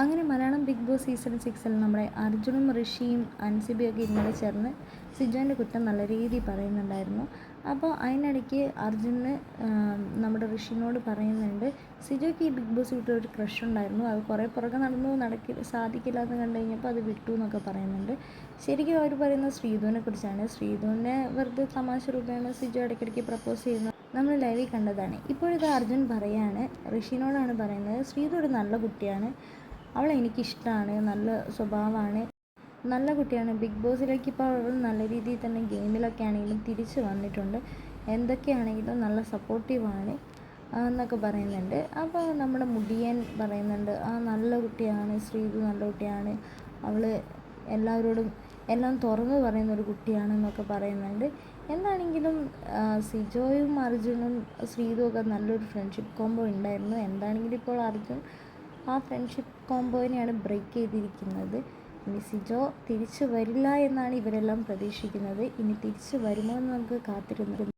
അങ്ങനെ Malayalam big boss season സിക്സിൽ നമ്മുടെ അർജുനും ഋഷിയും അൻസിബിയൊക്കെ ഇന്നലെ ചേർന്ന് സിജോന്റെ കുറ്റം നല്ല രീതിയിൽ പറയുന്നുണ്ടായിരുന്നു. അപ്പോൾ അതിനിടയ്ക്ക് അർജുന് നമ്മുടെ ഋഷിനോട് പറയുന്നുണ്ട് സിജോയ്ക്ക് ഈ ബിഗ് ബോസ് വിട്ട് ഒരു ക്രഷ് ഉണ്ടായിരുന്നു. അത് കുറേ പുറകെ നടന്നു നടക്കി സാധിക്കില്ല എന്ന് കണ്ടു കഴിഞ്ഞപ്പോൾ അത് വിട്ടു എന്നൊക്കെ പറയുന്നുണ്ട്. ശരിക്കും അവർ പറയുന്നത് ശ്രീധുവിനെ കുറിച്ചാണ്. ശ്രീധുവിനെ വെറുതെ തമാശ രൂപേണ സിജോ ഇടയ്ക്കിടയ്ക്ക് പ്രപ്പോസ് ചെയ്യുന്നത് നമ്മൾ ലൈവിൽ കണ്ടതാണ്. ഇപ്പോഴിത് അർജുൻ പറയാണ് ഋഷിനോടാണ് പറയുന്നത് ശ്രീധു ഒരു നല്ല കുട്ടിയാണ്. അവളെ എനിക്കിഷ്ടമാണ് നല്ല സ്വഭാവമാണ്. നല്ല കുട്ടിയാണ്. ബിഗ് ബോസിലേക്ക് ഇപ്പോൾ അവൾ നല്ല രീതിയിൽ തന്നെ ഗെയിമിലൊക്കെ ആണെങ്കിലും തിരിച്ച് വന്നിട്ടുണ്ട്. എന്തൊക്കെയാണെങ്കിലും നല്ല സപ്പോർട്ടീവാണ് എന്നൊക്കെ പറയുന്നുണ്ട്. അപ്പോൾ നമ്മുടെ മുടിയൻ പറയുന്നുണ്ട് ആ നല്ല കുട്ടിയാണ് ശ്രീതു നല്ല കുട്ടിയാണ്. അവൾ എല്ലാവരോടും എല്ലാം തുറന്നു പറയുന്ന ഒരു കുട്ടിയാണെന്നൊക്കെ പറയുന്നുണ്ട്. എന്താണെങ്കിലും സിജോയും അർജുനും ശ്രീതും ഒക്കെ നല്ലൊരു ഫ്രണ്ട്ഷിപ്പ് കോംബോ ഉണ്ടായിരുന്നു. എന്താണെങ്കിലും ഇപ്പോൾ അർജുൻ ആ ഫ്രണ്ട്ഷിപ്പ് കോംബോയിനെയാണ് ബ്രേക്ക് ചെയ്തിരിക്കുന്നത്. ഇനി സിജോ തിരിച്ചു വരില്ല എന്നാണ് ഇവരെല്ലാം പ്രതീക്ഷിക്കുന്നത്. ഇനി തിരിച്ചു വരുമോ എന്ന് നമുക്ക് കാത്തിരുന്നു